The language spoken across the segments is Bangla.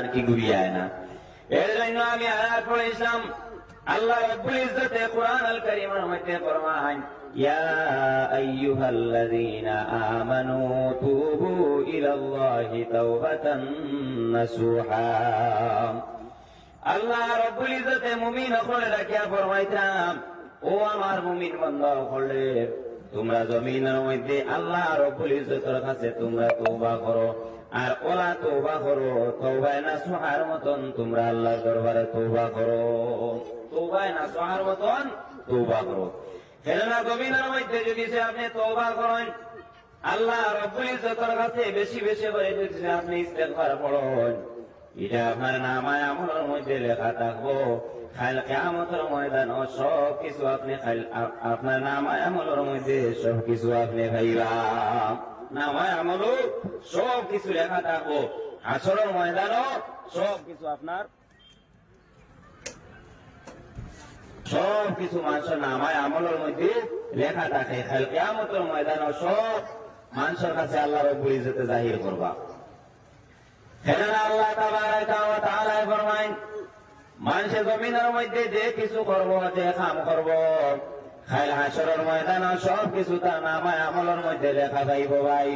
আর কি ঘুরিয়ায় না। এর জন্য আমি আয়াত পড়েছিলাম আল্লাহ রাব্বুল ইজ্জতে কোরআন আল কারীমের মধ্যে ফরমান ইয়া আমানু তুবু ইলাল্লাহি তাওবাতান নাসুহা। আল্লাহ রাব্বুল ইজ্জতে মুমিন হলে রাখিয়া ফরমাইতাম, ও আমার মুমিন বান্দা হলে তোমরা জমিনের মধ্যে আল্লাহ রব্বুল ইজ্জতের কাছে তোমরা তওবা করো, আর ওলা তওবা করো তওবায় না সোহার মতন, তোমরা আল্লাহর দরবারে তওবা করো। তওবায় না সোহার মতন তওবা করো। কেননা জমিনের মধ্যে যদি সে আপনি তওবা করেন, আল্লাহ রব্বুল ইজ্জতের কাছে বেশি বেশি করে যদি আপনি ইস্তেগফার পড়েন, এটা আপনার নামায় আমলের মধ্যে লেখা থাকব খাইল কেমতের ময়দান ও সব কিছু আপনি আপনার নামায় আমলের মধ্যে সব কিছু আপনি খাইবা নামায় আমলও সব কিছু লেখা থাকব আসরের ময়দানও সব কিছু আপনার। সব কিছু মানুষের নামায় আমলের মধ্যে লেখা থাকে। খাইল কেমতের ময়দানও সব মানুষের কাছে আল্লাহ রব্বুল ইজ্জতে জাহির করবা। কেননা আল্লাহ তাবারাকা ওয়া মানুষের জমিনের মধ্যে যে কিছু করব, যে কাম করব খাইল হাসরের ময়দান সব কিছু তার নামায় আমলের মধ্যে লেখা যাইব ভাই।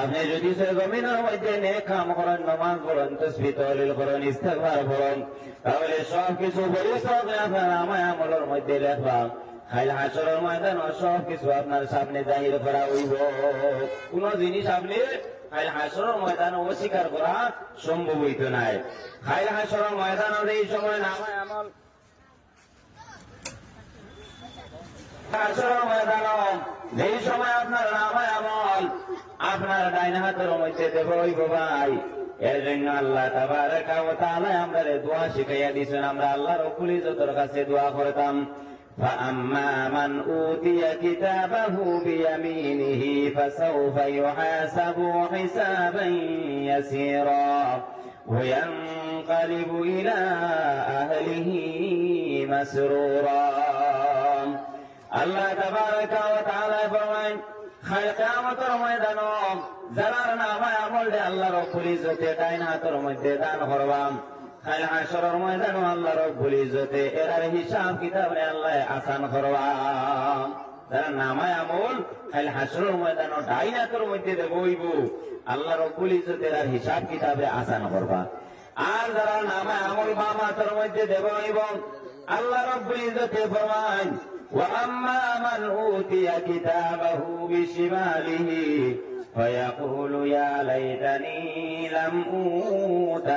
আপনি যদি সে জমিনের মধ্যে নে কাম করেন, নমাজ পড়েন, তসবি, তহলিল করেন ইস্তেগফার করেন তাহলে সব কিছু পরিশ্রম আপনার নামায় আমলের মধ্যে লেখবা। খাইল হাসরের ময়দান সব কিছু আপনার সামনে জাহির করা হইব। কোন জিনিস আপনি খাইল হাসরের ময়দান অস্বীকার করা সম্ভব হইত নাই। খাইল হাসরের ময়দান এই সময় নামায় আমল যেই সময় আপনার নামায় আমল আপনার ডাইন হাতের মধ্যে দেব হইব ভাই এর জন্য আল্লাহ তাবারাকা ওয়া তাআলা আমরা দোয়া শিখাইয়া দিয়েছেন আমরা আল্লাহ রব্বুল ইজ্জতের কাছে দোয়া করতাম فأما من أوتي كتابه بيمينه فسوف يحاسب حسابا يسيرا وينقلب إلى أهله مسرورا আল্লাহ ফরমাইন খায়ামতর ময়দান যারার নামায় আমল দে আল্লাহ রব্বুল ইজ্জতে ডাইন ময়দান আল্লাহ রব্বুল ইজ্জতে এরার হিসাব কিতাব রে আল্লাহ আসান করবাম। যারা ডাইন হাতর মধ্যে দে বইব আল্লাহ রব্বুল ইজ্জতে এরার কিতাবে আসান করবা। আর যারা নামায় আমল বাম হাতর মধ্যে দেব এবং আল্লাহ রব্বুল ইজ্জতে ফরমান وأما من أوتي كتابه بشماله فيقول يا ليتني لم أوت